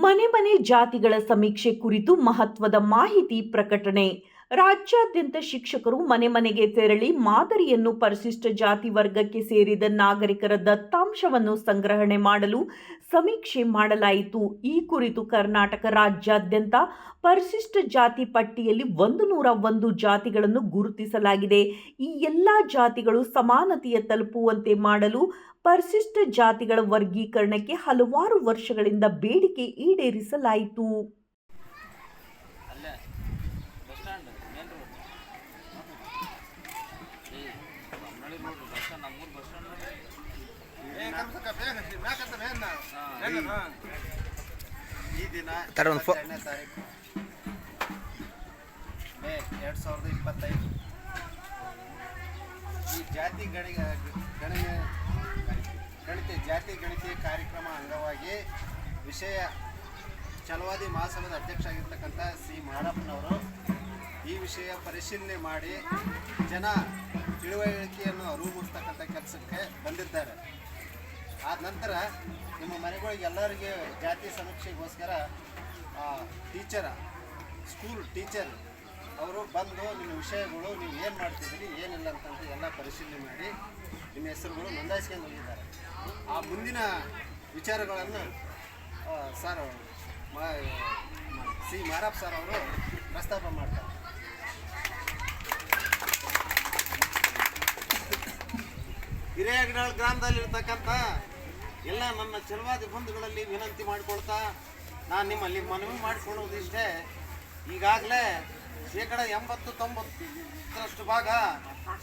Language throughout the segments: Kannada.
ಮನೆ ಮನೆ ಜಾತಿಗಳ ಸಮೀಕ್ಷೆ ಕುರಿತು ಮಹತ್ವದ ಮಾಹಿತಿ ಪ್ರಕಟಣೆ. ರಾಜ್ಯಾದ್ಯಂತ ಶಿಕ್ಷಕರು ಮನೆ ಮನೆಗೆ ತೆರಳಿ ಮಾದರಿಯನ್ನು ಪರಿಶಿಷ್ಟ ಜಾತಿ ವರ್ಗಕ್ಕೆ ಸೇರಿದ ನಾಗರಿಕರ ದತ್ತಾಂಶವನ್ನು ಸಂಗ್ರಹಣೆ ಮಾಡಲು ಸಮೀಕ್ಷೆ ಮಾಡಲಾಯಿತು. ಈ ಕುರಿತು ಕರ್ನಾಟಕ ರಾಜ್ಯಾದ್ಯಂತ ಪರಿಶಿಷ್ಟ ಜಾತಿ ಪಟ್ಟಿಯಲ್ಲಿ ಒಂದು ನೂರ ಒಂದು ಜಾತಿಗಳನ್ನು ಗುರುತಿಸಲಾಗಿದೆ. ಈ ಎಲ್ಲ ಜಾತಿಗಳು ಸಮಾನತೆಯ ತಲುಪುವಂತೆ ಮಾಡಲು ಪರಿಶಿಷ್ಟ ಜಾತಿಗಳ ವರ್ಗೀಕರಣಕ್ಕೆ ಹಲವಾರು ವರ್ಷಗಳಿಂದ ಬೇಡಿಕೆ ಈಡೇರಿಸಲಾಯಿತು. ಈ ದಿನ ಇಪ್ಪತ್ತೆರಡನೇ ಮೇ ಎರಡು ಸಾವಿರದ ಇಪ್ಪತ್ತೈದು. ಈ ಜಾತಿ ಗಣಿ ಗಣನೆ ಗಣಿತ ಜಾತಿ ಗಣಿತ ಕಾರ್ಯಕ್ರಮ ಅಂಗವಾಗಿ ವಿಷಯ ಚಲವಾದಿ ಮಹಾಸಭಾದ ಅಧ್ಯಕ್ಷ ಆಗಿರ್ತಕ್ಕಂಥ ಸಿ ಮಾಡಪ್ಪನವರು ಈ ವಿಷಯ ಪರಿಶೀಲನೆ ಮಾಡಿ ಜನ ತಿಳುವಳಿಕೆಯನ್ನು ಅರಿವು ಮೂಡಿಸ್ತಕ್ಕಂಥ ಕೆಲಸಕ್ಕೆ ಬಂದಿದ್ದಾರೆ. ಆದ ನಂತರ ನಿಮ್ಮ ಮನೆಗಳಿಗೆ ಎಲ್ಲರಿಗೆ ಜಾತಿ ಸಮೀಕ್ಷೆಗೋಸ್ಕರ ಟೀಚರ ಸ್ಕೂಲ್ ಟೀಚರ್ ಅವರು ಬಂದು ನಿಮ್ಮ ವಿಷಯಗಳು ನೀವು ಏನು ಮಾಡ್ತಿದ್ದೀರಿ, ಏನಿಲ್ಲ ಅಂತಂದು ಎಲ್ಲ ಪರಿಶೀಲನೆ ಮಾಡಿ ನಿಮ್ಮ ಹೆಸರುಗಳು ನೋಂದಾಯಿಸ್ಕೊಂಡು ಹೋಗಿದ್ದಾರೆ. ಆ ಮುಂದಿನ ವಿಚಾರಗಳನ್ನು ಸರ್ ಸಿ ಮಾರಪ್ಪ ಸರ್ ಅವರು ಪ್ರಸ್ತಾಪ ಮಾಡ್ತಾರೆ. ಹಿರೇಗಡಾಳ್ ಗ್ರಾಮದಲ್ಲಿರ್ತಕ್ಕಂಥ ಎಲ್ಲ ನನ್ನ ಚಲವಾದಿ ಬಂಧುಗಳಲ್ಲಿ ವಿನಂತಿ ಮಾಡಿಕೊಳ್ತಾ ನಾನು ನಿಮ್ಮಲ್ಲಿ ಮನವಿ ಮಾಡಿಕೊಳ್ಳುವುದಿಷ್ಟೇ. ಈಗಾಗಲೇ ಶೇಕಡ ಎಂಬತ್ತು ತೊಂಬತ್ತರಷ್ಟು ಭಾಗ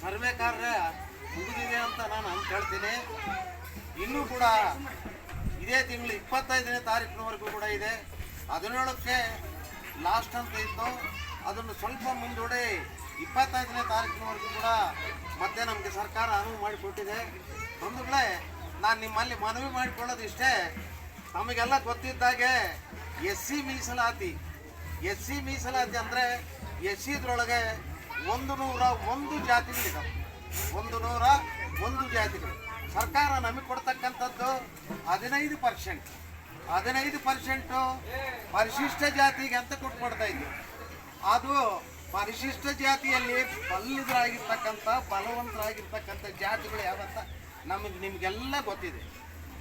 ಸರ್ವೆ ಕಾರ್ಯ ಮುಗಿದಿದೆ ಅಂತ ನಾನು ಅಂದ್ಕೊಳ್ತೀನಿ. ಇನ್ನೂ ಕೂಡ ಇದೇ ತಿಂಗಳು ಇಪ್ಪತ್ತೈದನೇ ತಾರೀಕಿನವರೆಗೂ ಕೂಡ ಇದೆ. ಹದಿನೇಳಕ್ಕೆ ಲಾಸ್ಟ್ ಅಂತ ಇತ್ತು. ಅದನ್ನು ಸ್ವಲ್ಪ ಮುಂದೂಡಿ ಇಪ್ಪತ್ತೈದನೇ ತಾರೀಕಿನವರೆಗೂ ಕೂಡ ಮತ್ತೆ ನಮಗೆ ಸರ್ಕಾರ ಅನುವು ಮಾಡಿಕೊಟ್ಟಿದೆ. ಬಂಧುಗಳೇ ನಾನು ನಿಮ್ಮಲ್ಲಿ ಮನವಿ ಮಾಡಿಕೊಳ್ಳೋದು ಇಷ್ಟೇ. ನಮಗೆಲ್ಲ ಗೊತ್ತಿದ್ದಾಗೆ ಎಸ್ ಸಿ ಮೀಸಲಾತಿ. ಎಸ್ ಸಿ ಮೀಸಲಾತಿ ಅಂದರೆ ಎಸ್ ಸಿದ್ರೊಳಗೆ ಒಂದು ನೂರ ಒಂದು ಜಾತಿಗಳಿದ್ದಾವೆ ಒಂದು ನೂರ ಒಂದು ಜಾತಿಗಳು. ಸರ್ಕಾರ ನಮಗೆ ಕೊಡ್ತಕ್ಕಂಥದ್ದು ಹದಿನೈದು ಪರ್ಸೆಂಟ್. ಹದಿನೈದು ಪರ್ಸೆಂಟು ಪರಿಶಿಷ್ಟ ಜಾತಿಗೆ ಅಂತ ಕೊಟ್ಟು ಕೊಡ್ತಾ ಇದ್ವಿ. ಅದು ಪರಿಶಿಷ್ಟ ಜಾತಿಯಲ್ಲಿ ಬಲ್ಲದರಾಗಿರ್ತಕ್ಕಂಥ ಬಲವಂತರಾಗಿರ್ತಕ್ಕಂಥ ಜಾತಿಗಳು ಯಾವಂತ ನಮಗೆ ನಿಮಗೆಲ್ಲ ಗೊತ್ತಿದೆ.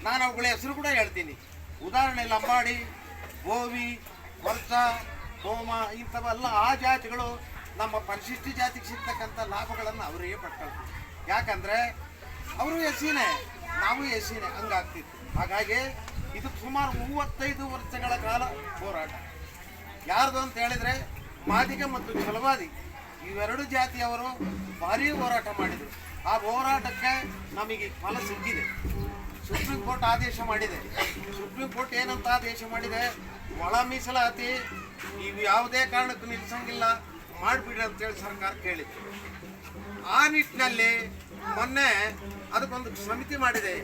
ನಾನು ಅವುಗಳ ಹೆಸರು ಕೂಡ ಹೇಳ್ತೀನಿ. ಉದಾಹರಣೆ ಲಂಬಾಡಿ ಗೋವಿ, ವರ್ಷ, ಹೋಮ, ಇಂಥವೆಲ್ಲ ಆ ಜಾತಿಗಳು ನಮ್ಮ ಪರಿಶಿಷ್ಟ ಜಾತಿಗೆ ಸಿಗ್ತಕ್ಕಂಥ ಲಾಭಗಳನ್ನು ಅವರಿಗೆ ಪಡ್ಕೊಳ್ತೀವಿ ಯಾಕಂದರೆ ಅವರು ಎಸಿನೇ, ನಾವು ಎಸಿನೇ, ಹಂಗಾಗ್ತಿತ್ತು. ಹಾಗಾಗಿ ಇದು ಸುಮಾರು ಮೂವತ್ತೈದು ವರ್ಷಗಳ ಕಾಲ ಹೋರಾಟ. ಯಾರ್ದು ಅಂತ ಹೇಳಿದ್ರೆ ಮಾದಿಗ ಮತ್ತು ಛಲವಾದಿ. ಇವೆರಡು ಜಾತಿಯವರು ಭಾರಿ ಹೋರಾಟ ಮಾಡಿದರು. ಆ ಹೋರಾಟಕ್ಕೆ ನಮಗೆ ಫಲ ಸಿಕ್ಕಿದೆ. ಸುಪ್ರೀಂ ಕೋರ್ಟ್ ಆದೇಶ ಮಾಡಿದೆ. ಸುಪ್ರೀಂ ಕೋರ್ಟ್ ಏನಂತ ಆದೇಶ ಮಾಡಿದೆ? ಒಳ ಮೀಸಲಾತಿ, ನೀವು ಯಾವುದೇ ಕಾರಣಕ್ಕೂ ನಿಲ್ಲಿಸಂಗಿಲ್ಲ ಮಾಡಿಬಿಡ್ರಿ ಅಂತೇಳಿ ಸರ್ಕಾರ ಕೇಳಿತ್ತು. ಆ ನಿಟ್ಟಿನಲ್ಲಿ ಮೊನ್ನೆ ಅದಕ್ಕೊಂದು ಸಮಿತಿ ಮಾಡಿದೆ.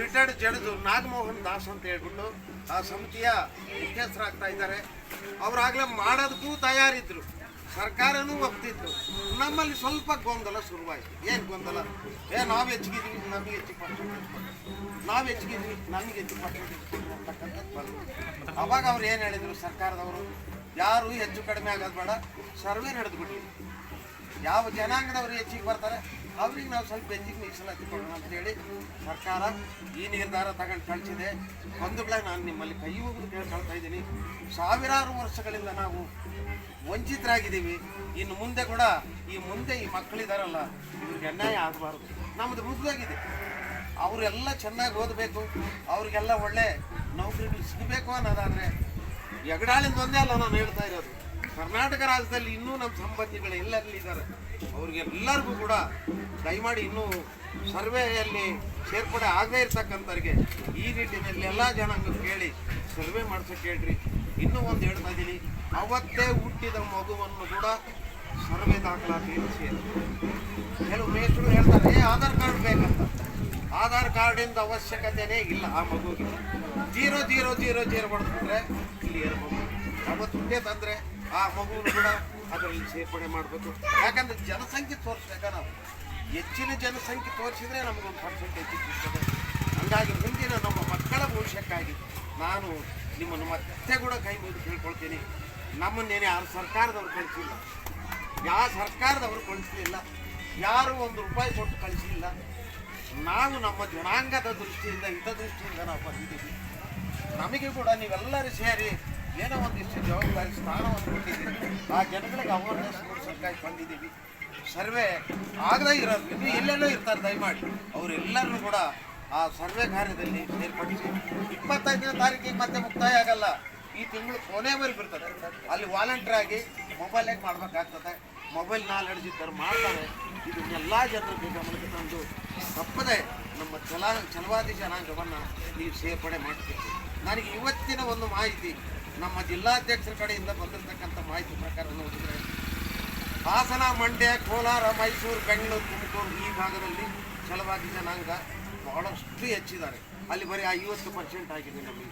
ರಿಟೈರ್ಡ್ ಜಡ್ಜು ನಾಗಮೋಹನ್ ದಾಸ್ ಅಂತ ಹೇಳ್ಬಿಟ್ಟು ಆ ಸಮಿತಿಯ ಮುಖ್ಯಸ್ಥರಾಗ್ತಾ ಇದ್ದಾರೆ. ಅವರಾಗಲೇ ಮಾಡೋದಕ್ಕೂ ತಯಾರಿದ್ರು. ಸರ್ಕಾರನೂ ಒಪ್ತಿತ್ತು ನಮ್ಮಲ್ಲಿ ಸ್ವಲ್ಪ ಗೊಂದಲ ಶುರುವಾಯಿತು. ಏನು ಗೊಂದಲ? ಏ, ನಾವು ಹೆಚ್ಚಿಗಿದ್ವಿ ನಮಗೆ ಹೆಚ್ಚು ಪರ್ಸೆಂಟೇಜ್ ನಾವು ಹೆಚ್ಚಿಗಿದ್ವಿ ನಮಗೆ ಹೆಚ್ಚು ಪರ್ಸೆಂಟೇಜ್ ಅಂತಕ್ಕಂಥದ್ದು ಅವಾಗ ಅವ್ರು ಏನು ಹೇಳಿದರು ಸರ್ಕಾರದವರು? ಯಾರು ಹೆಚ್ಚು ಕಡಿಮೆ ಆಗೋದು ಬೇಡ, ಸರ್ವೆ ಬಿಡಲಿ ಯಾವ ಜನಾಂಗದವರು ಹೆಚ್ಚಿಗೆ ಬರ್ತಾರೆ, ಅವ್ರಿಗೆ ನಾವು ಸ್ವಲ್ಪ ಹೆಚ್ಚಿಗೆ ಮೀಸಲಾತಿ ಕೊಡೋಣ ಅಂತೇಳಿ ಸರ್ಕಾರ ಈ ನಿರ್ಧಾರ ತಗೊಂಡು ಕಳಿಸಿದೆ. ಒಂದು ನಾನು ನಿಮ್ಮಲ್ಲಿ ಕೈ ಹೋಗಿ ಕೇಳ್ಕೊಳ್ತಾ ಇದ್ದೀನಿ. ಸಾವಿರಾರು ವರ್ಷಗಳಿಂದ ನಾವು ವಂಚಿತರಾಗಿದ್ದೀವಿ. ಇನ್ನು ಮುಂದೆ ಕೂಡ ಈ ಮುಂದೆ ಈ ಮಕ್ಕಳಿದಾರಲ್ಲ, ಇವ್ರಿಗೆ ಅನ್ಯಾಯ ಆಗಬಾರ್ದು. ನಮ್ಮದು ಮುಗಿದೋಗಿದೆ. ಅವರೆಲ್ಲ ಚೆನ್ನಾಗಿ ಓದಬೇಕು, ಅವ್ರಿಗೆಲ್ಲ ಒಳ್ಳೆ ನೌಕರಿಗಳು ಸಿಗಬೇಕು ಅನ್ನೋದಾದರೆ ಎಗಡಾಳಿಂದ ಒಂದೇ ಅಲ್ಲ ನಾನು ಹೇಳ್ತಾ ಇರೋದು. ಕರ್ನಾಟಕ ರಾಜ್ಯದಲ್ಲಿ ಇನ್ನೂ ನಮ್ಮ ಸಂಬಂಧಿಗಳು ಎಲ್ಲೆಲ್ಲಿದ್ದಾರೆ ಅವ್ರಿಗೆಲ್ಲರಿಗೂ ಕೂಡ ದಯಮಾಡಿ ಇನ್ನೂ ಸರ್ವೆಯಲ್ಲಿ ಸೇರ್ಪಡೆ ಆಗದೇ ಇರ್ತಕ್ಕಂಥವ್ರಿಗೆ ಈ ನಿಟ್ಟಿನಲ್ಲಿ ಎಲ್ಲ ಜನಾಂಗ ಕೇಳಿ ಸರ್ವೆ ಮಾಡ್ಸೋಕೆ ಹೇಳ್ರಿ. ಇನ್ನೂ ಒಂದು ಹೇಳ್ತಾ ಇದ್ದೀನಿ. ಅವತ್ತೇ ಹುಟ್ಟಿದ ಮಗುವನ್ನು ಕೂಡ ಸರ್ವೆ ದಾಖಲಾತಿ ಕೆಲವು ಮೇಷ್ಟ್ರು ಹೇಳ್ತಾರೆ ಆಧಾರ್ ಕಾರ್ಡ್ ಬೇಕಂತ. ಆಧಾರ್ ಕಾರ್ಡಿಂದ ಅವಶ್ಯಕತೆನೇ ಇಲ್ಲ ಆ ಮಗುಗೆ ಜೀರೋ ಜೀರೋ ಜೀರೋ ಜೀರೋ ಮಾಡಿದ್ರೆ ಮಗು. ಅವತ್ತು ಹುಟ್ಟೆ ತಂದರೆ ಆ ಮಗುವನ್ನು ಕೂಡ ಅದರಲ್ಲಿ ಸೇರ್ಪಡೆ ಮಾಡಬೇಕು. ಯಾಕಂದ್ರೆ ಜನಸಂಖ್ಯೆ ತೋರಿಸ್ಬೇಕಾ ನಾವು? ಹೆಚ್ಚಿನ ಜನಸಂಖ್ಯೆ ತೋರಿಸಿದ್ರೆ ನಮಗೊಂದು ಪರ್ಸೆಂಟೇಜ್ ಸಿಗ್ತದೆ. ಹಂಗಾಗಿ ಮುಂದಿನ ನಮ್ಮ ಮಕ್ಕಳ ಭವಿಷ್ಯಕ್ಕಾಗಿ ನಾನು ನಿಮ್ಮನ್ನು ಮತ್ತೆ ಕೂಡ ಕೈ ಮುಗಿದು ಕೇಳ್ಕೊಳ್ತೀನಿ. ನಮ್ಮನ್ನೇನೆ ಯಾರು ಸರ್ಕಾರದವ್ರು ಕಳಿಸಿಲ್ಲ. ಯಾವ ಸರ್ಕಾರದವರು ಕಳಿಸಲಿಲ್ಲ ಯಾರು ಒಂದು ರೂಪಾಯಿ ಕೊಟ್ಟು ಕಳಿಸಲಿಲ್ಲ ನಾವು ನಮ್ಮ ಜನಾಂಗದ ದೃಷ್ಟಿಯಿಂದ ಹಿತದೃಷ್ಟಿಯಿಂದ ನಾವು ಬಂದಿದ್ದೀವಿ. ನಮಗೆ ಕೂಡ ನೀವೆಲ್ಲರೂ ಸೇರಿ ಏನೋ ಒಂದಿಷ್ಟು ಜವಾಬ್ದಾರಿ ಸ್ಥಾನವನ್ನು ಕೊಟ್ಟಿದ್ದೀವಿ ಆ ಜನಗಳಿಗೆ ಅವೇರ್ನೆಸ್ ಮೂಡಿಸೋಕ್ಕಾಗಿ ಬಂದಿದ್ದೀವಿ. ಸರ್ವೆ ಆಗದೇ ಇನ್ನೂ ಎಲ್ಲೆಲ್ಲೋ ಇರ್ತಾರೆ, ದಯಮಾಡಿ. ಅವರೆಲ್ಲರೂ ಕೂಡ ಆ ಸರ್ವೆ ಕಾರ್ಯದಲ್ಲಿ ಸೇರ್ಪಡಿಸಿ ಇಪ್ಪತ್ತೈದನೇ ತಾರೀಕಿಗೆ ಮತ್ತೆ ಮುಕ್ತಾಯ ಆಗಲ್ಲ. ಈ ತಿಂಗಳು ಕೊನೆವರೆಗೆ ಇರ್ತದೆ ಅಲ್ಲಿ ವಾಲಂಟಿಯರ್ ಆಗಿ ಮೊಬೈಲಾಗಿ ಮಾಡಬೇಕಾಗ್ತದೆ. ಮೊಬೈಲ್ ನಾಲೆಡ್ಜ್ ಇದ್ದರು ಮಾಡ್ತಾರೆ. ಇದನ್ನೆಲ್ಲ ಜನರಿಗೆ ಗಮನಕ್ಕೆ ತಂದು ತಪ್ಪದೆ ನಮ್ಮ ಚಲ ಚಲವಾದಿ ಜನಾಂಗವನ್ನು ನೀವು ಸೇರ್ಪಡೆ ಮಾಡ್ತೀವಿ ನನಗೆ ಇವತ್ತಿನ ಒಂದು ಮಾಹಿತಿ, ನಮ್ಮ ಜಿಲ್ಲಾಧ್ಯಕ್ಷರ ಕಡೆಯಿಂದ ಬಂದಿರತಕ್ಕಂಥ ಮಾಹಿತಿ ಪ್ರಕಾರ ನೋಡಿದರೆ, ಹಾಸನ ಮಂಡ್ಯ, ಕೋಲಾರ, ಮೈಸೂರು, ಬೆಂಗಳೂರು, ತುಮಕೂರು ಈ ಭಾಗದಲ್ಲಿ ಚಲವಾದಿ ಜನಾಂಗ ಬಹಳಷ್ಟು ಹೆಚ್ಚಿದ್ದಾರೆ. ಅಲ್ಲಿ ಬರೀ ಐವತ್ತು ಪರ್ಸೆಂಟ್ ಆಗಿದೆ ನಮಗೆ.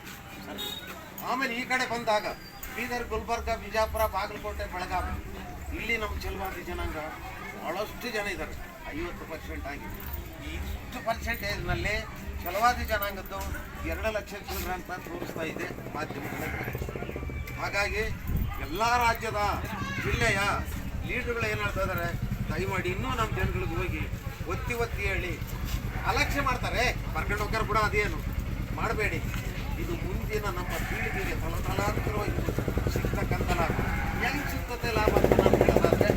ಆಮೇಲೆ ಈ ಕಡೆ ಬಂದಾಗ ಬೀದರ್, ಗುಲ್ಬರ್ಗ, ಬಿಜಾಪುರ, ಬಾಗಲಕೋಟೆ, ಬೆಳಗಾವಿ. ಇಲ್ಲಿ ನಮ್ಮ ಚಲವಾದಿ ಜನಾಂಗ ಬಹಳಷ್ಟು ಜನ ಇದ್ದಾರೆ. ಐವತ್ತು ಪರ್ಸೆಂಟ್ ಆಗಿದೆ. ಇಷ್ಟು ಪರ್ಸೆಂಟೇಜ್ನಲ್ಲಿ ಛಲವಾದಿ ಜನಾಂಗದ್ದು ಎರಡು ಲಕ್ಷ ಚಿಲ್ಲರೆ ಅಂತ ತೋರಿಸ್ತಾ ಇದೆ ಮಾಧ್ಯಮಗಳಲ್ಲಿ ಹಾಗಾಗಿ ಎಲ್ಲ ರಾಜ್ಯದ ಜಿಲ್ಲೆಯ ಲೀಡರ್ಗಳು ಏನು ಹೇಳ್ತಾ ಇದ್ದಾರೆ ದಯಮಾಡಿ ಇನ್ನೂ ನಮ್ಮ ಜನಗಳಿಗೆ ಹೋಗಿ ಒತ್ತಿ ಒತ್ತಿ ಹೇಳಿ. ಅಲಕ್ಷ್ಯ ಮಾಡ್ತಾರೆ. ಬರ್ಕೊಂಡು ಹೋಗ್ಯಾರ ಕೂಡ ಅದೇನು? ಮಾಡಬೇಡಿ. ಇದು ಮುಂದಿನ ನಮ್ಮ ಪೀಳಿಗೆಗೆ ತಲತಲಾಂತರವಾಗಿ ಸಿಗ್ತಕ್ಕಂಥ ಲಾಭ ಹೆಂಗೆ ಸಿಗ್ತದೆ ಲಾಭ ಅಂತ ನಾನು ಹೇಳೋದಾದ್ರೆ,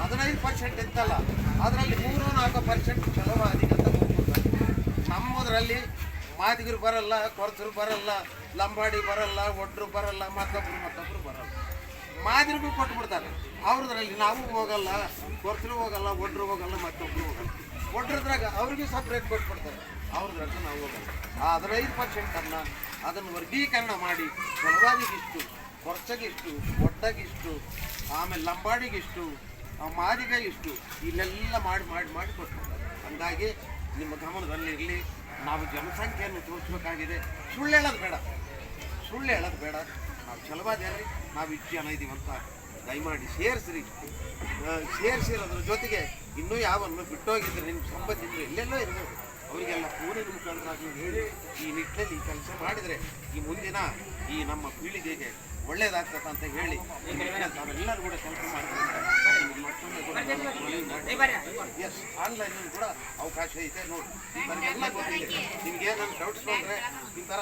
ಹದಿನೈದು ಪರ್ಸೆಂಟ್ ಇತ್ತಲ್ಲ, ಅದರಲ್ಲಿ ಮೂರು ನಾಲ್ಕು ಪರ್ಸೆಂಟ್ ಚಲೋ ಅಧಿಕಂತ ನಮ್ಮದರಲ್ಲಿ ಮಾದಿಗರು ಬರಲ್ಲ ಕೊರತರು ಬರಲ್ಲ, ಲಂಬಾಡಿ ಬರಲ್ಲ, ಒಡ್ರು ಬರಲ್ಲ, ಮತ್ತೊಬ್ರು ಮತ್ತೊಬ್ರು ಬರಲ್ಲ. ಮಾದಿರಿಗೂ ಕೊಟ್ಬಿಡ್ತಾರೆ. ಅವ್ರದ್ರಲ್ಲಿ ನಾವು ಹೋಗಲ್ಲ ಕೊರತರು ಹೋಗಲ್ಲ, ಒಡ್ರು ಹೋಗಲ್ಲ, ಮತ್ತೊಬ್ರು ಹೋಗಲ್ಲ. ಒಡ್ರದ್ರಾಗ ಅವ್ರಿಗೆ ಸಪ್ರೇಟ್ ಕೊಟ್ಬಿಡ್ತಾರೆ ಅವ್ರದ್ರಾಗ ನಾವು ಹೋಗಲ್ಲ ಆ ಹದಿನೈದು ಪರ್ಸೆಂಟನ್ನು ಅದನ್ನು ವರ್ಗೀಕರಣ ಮಾಡಿ ಕೊಲವಾದಿಗಿಷ್ಟು ಕೊರ್ಚಗಿಷ್ಟು, ಒಡ್ಡಗಿಷ್ಟು, ಆಮೇಲೆ ಲಂಬಾಡಿಗಿಷ್ಟು ಮಾದಿಗೆ ಇಷ್ಟು ಇಲ್ಲೆಲ್ಲ ಮಾಡಿ ಮಾಡಿ ಮಾಡಿ ಕೊಟ್ಬಿಡ್ತಾರೆ. ಹಂಗಾಗಿ ನಿಮ್ಮ ಗಮನದಲ್ಲಿರಲಿ, ನಾವು ಜನಸಂಖ್ಯೆಯನ್ನು ತೋರಿಸ್ಬೇಕಾಗಿದೆ. ಸುಳ್ಳು ಹೇಳೋದು ಬೇಡ. ಸುಳ್ಳು ಹೇಳೋದು ಬೇಡ. ನಾವು ಚಲವಾದಿಯಲ್ಲಿ ನಾವು ಇಷ್ಟು ಜನ ಇದೀವಿ ಅಂತ ದಯಮಾಡಿ ಸೇರಿಸ್ರಿ. ಸೇರಿಸಿರೋದ್ರ ಜೊತೆಗೆ ಇನ್ನೂ ಯಾವನ್ನು ಬಿಟ್ಟೋಗಿದ್ರೆ ನಿಮ್ಮ ಸಂಬಂಧಿಕರು ಎಲ್ಲೆಲ್ಲೋ ಇರಬೇಕು ಅವರಿಗೆಲ್ಲ ಪೂರ್ಣ ಮುಖಾಂತರ ಹೇಳಿ ಈ ನಿಟ್ಟಿನಲ್ಲಿ ಕೆಲಸ ಮಾಡಿದರೆ ಈ ಮುಂದಿನ ಈ ನಮ್ಮ ಪೀಳಿಗೆಗೆ ಒಳ್ಳೇದಾಗ್ತದೆ ಅಂತ ಹೇಳಿ ಅವರೆಲ್ಲರೂ ಕೂಡ ಕೆಲಸ ಮಾಡ್ತಾರೆ. ಎಸ್ ಆನ್ಲೈನ್ ಕೂಡ ಅವಕಾಶ ಇದೆ ನೋಡಿ. ನಿಮ್ಗೆ ಏನಾದ್ರು ಡೌಟ್ಸ್ ಬಂದರೆ ಈ ಥರ